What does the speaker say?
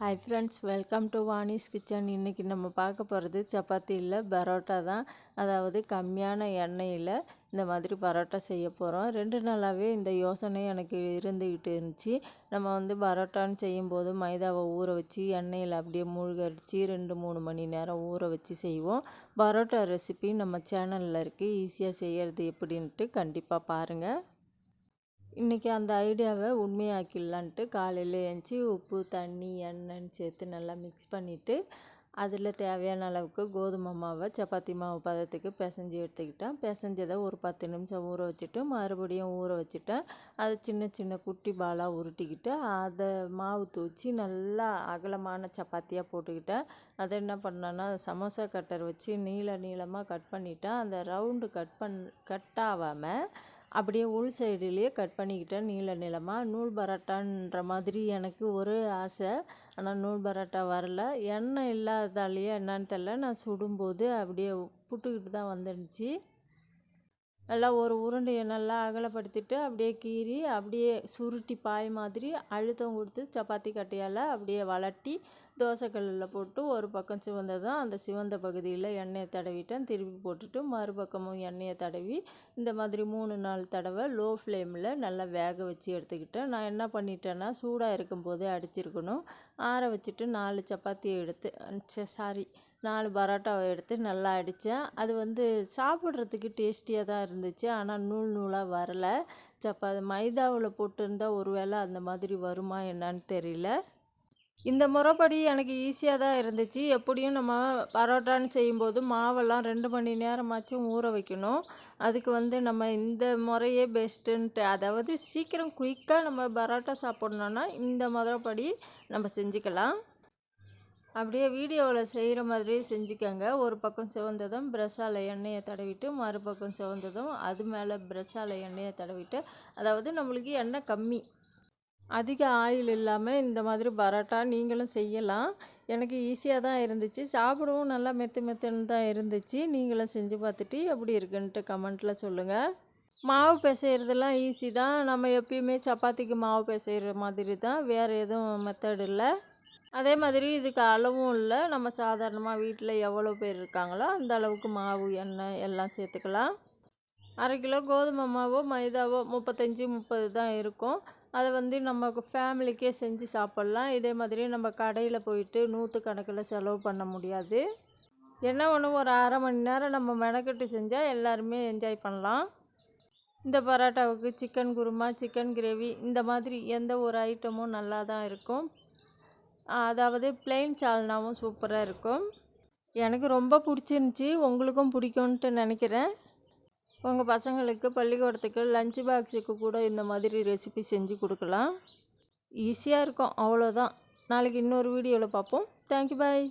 Hi friends welcome to Vani's kitchen இன்றைக்கி நம்ம பார்க்க போகிறது சப்பாத்தி இல்லை பரோட்டா தான். அதாவது கம்மியான எண்ணெயில் இந்த மாதிரி பரோட்டா செய்ய போகிறோம் ரெண்டு நாளாகவே இந்த யோசனை எனக்கு இருந்துக்கிட்டு இருந்துச்சு. நம்ம வந்து பரோட்டான்னு செய்யும்போது மைதாவை ஊற வச்சு எண்ணெயில் அப்படியே மூழ்கடிச்சு ரெண்டு மூணு மணி நேரம் ஊற வச்சு செய்வோம். பரோட்டா ரெசிபி நம்ம சேனலில் இருக்குது ஈஸியாக செய்கிறது எப்படின்ட்டு கண்டிப்பாக பாருங்கள் இன்றைக்கி அந்த ஐடியாவை உண்மையாக்கிடலான்ட்டு காலையில் எழுந்துச்சி உப்பு தண்ணி எண்ணெய்ன்னு சேர்த்து நல்லா மிக்ஸ் பண்ணிவிட்டு அதில் தேவையான அளவுக்கு கோதுமை மாவை சப்பாத்தி மாவு பதத்துக்கு பிசைஞ்சி எடுத்துக்கிட்டேன். பிசைஞ்சதை ஒரு பத்து நிமிஷம் ஊற வச்சுட்டு மறுபடியும் ஊற வச்சுட்டேன். அதை சின்ன சின்ன குட்டி பாலாக உருட்டிக்கிட்டு அதை மாவு தூச்சி நல்லா அகலமான சப்பாத்தியாக போட்டுக்கிட்டேன். அதை என்ன பண்ணேன்னா சமோசா கட்டர் வச்சு நீள நீளமாக கட் பண்ணிவிட்டேன் அந்த ரவுண்டு கட் பண் கட் ஆகாமல் அப்படியே உள் சைடுலேயே கட் பண்ணிக்கிட்டேன் நீள நீளமாக நூல் பரோட்டான்ற மாதிரி எனக்கு ஒரு ஆசை. ஆனால் நூல் பரோட்டா வரல. எண்ணெய் இல்லாததாலேயே என்னன்னு தெரில நான் சுடும்போது அப்படியே புட்டுக்கிட்டு தான் வந்துருந்துச்சு. நல்லா ஒரு உருண்டையை நல்லா அகலப்படுத்திட்டு அப்படியே கீறி அப்படியே சுருட்டி பாய் மாதிரி அழுத்தம் கொடுத்து சப்பாத்தி கட்டையால் அப்படியே வளட்டி தோசைக்கல்லில் போட்டு ஒரு பக்கம் சிவந்ததும் அந்த சிவந்த பகுதியில் எண்ணெயை தடவிட்டேன். திருப்பி போட்டுட்டு மறுபக்கமும் எண்ணெயை தடவி இந்த மாதிரி மூணு நாலு தடவை லோ ஃப்ளேமில் நல்லா வேக வச்சு எடுத்துக்கிட்டேன். நான் என்ன பண்ணிட்டேன்னா சூடாக இருக்கும்போதே அடிச்சிருக்கணும். ஆற வச்சுட்டு நாலு சப்பாத்தியை எடுத்து சாரி நாலு பரோட்டாவை எடுத்து நல்லா அடித்தேன். அது வந்து சாப்பிட்றதுக்கு டேஸ்டியாக தான் இருந்துச்சு. ஆனால் நூல் நூலாக வரலை. சப்பா மைதாவில் போட்டிருந்தால் ஒரு வேளை அந்த மாதிரி வருமா என்னன்னு தெரியல. இந்த முறைப்படி எனக்கு ஈஸியாக தான் இருந்துச்சு. எப்படியும் நம்ம பரோட்டான்னு செய்யும்போது மாவெல்லாம் ரெண்டு மணி நேரமாச்சும் ஊற வைக்கணும். அதுக்கு வந்து நம்ம இந்த முறையே பெஸ்ட்டுன்ட்டு அதாவது சீக்கிரம் குயிக்காக நம்ம பரோட்டா சாப்பிட்ணுன்னா இந்த முறைப்படி நம்ம செஞ்சுக்கலாம். அப்படியே வீடியோவில் செய்கிற மாதிரியே செஞ்சுக்கோங்க. ஒரு பக்கம் சிவந்ததும் பிரஷால் எண்ணெயை தடவிட்டு மறுபக்கம் சிவந்ததும் அது மேலே பிரஷால் எண்ணெயை தடவிட்டு அதாவது நம்மளுக்கு எண்ணெய் கம்மி. அதிக ஆயில் இல்லாமல் இந்த மாதிரி பரோட்டா நீங்களும் செய்யலாம். எனக்கு ஈஸியாக தான் இருந்துச்சு. சாப்பிடவும் நல்லா மெத்து மெத்துன்னு தான் இருந்துச்சு. நீங்களும் செஞ்சு பார்த்துட்டு எப்படி இருக்குன்ட்டு கமெண்ட்டில் சொல்லுங்கள் மாவு பிசைகிறதுலாம் ஈஸி தான். நம்ம எப்பயுமே சப்பாத்திக்கு மாவு பிசைகிற மாதிரி தான். வேறு எதுவும் மெத்தட் இல்லை. அதே மாதிரி இதுக்கு அளவும் இல்லை. நம்ம சாதாரணமாக வீட்டில் எவ்வளோ பேர் இருக்காங்களோ அந்த அளவுக்கு மாவு எண்ணெய் எல்லாம் சேர்த்துக்கலாம். அரை கிலோ கோதுமை மாவோ மைதாவோ முப்பத்தஞ்சு முப்பது தான் இருக்கும். அதை வந்து நம்ம ஃபேமிலிக்கே செஞ்சு சாப்பிட்லாம். இதே மாதிரி நம்ம கடையில் போயிட்டு நூற்று கணக்கில் செலவு பண்ண முடியாது. என்ன ஒன்று ஒரு அரை மணி நேரம் நம்ம மெனக்கட்டு செஞ்சால் எல்லாருமே என்ஜாய் பண்ணலாம். இந்த பரோட்டாவுக்கு சிக்கன் குருமா சிக்கன் கிரேவி இந்த மாதிரி எந்த ஒரு ஐட்டமும் நல்லா தான் இருக்கும். அதாவது பிளெயின் சால்னாவும் சூப்பராக இருக்கும். எனக்கு ரொம்ப பிடிச்சிருந்துச்சி. உங்களுக்கும் பிடிக்கும்ன்ட்டு நினைக்கிறேன். உங்கள் பசங்களுக்கு பள்ளிக்கூடத்துக்கு லஞ்ச் பாக்ஸுக்கு கூட இந்த மாதிரி ரெசிபி செஞ்சு கொடுக்கலாம். ஈஸியாக இருக்கும். அவ்வளோதான் நாளைக்கு இன்னொரு வீடியோவில் பார்ப்போம் தேங்க்யூ பாய்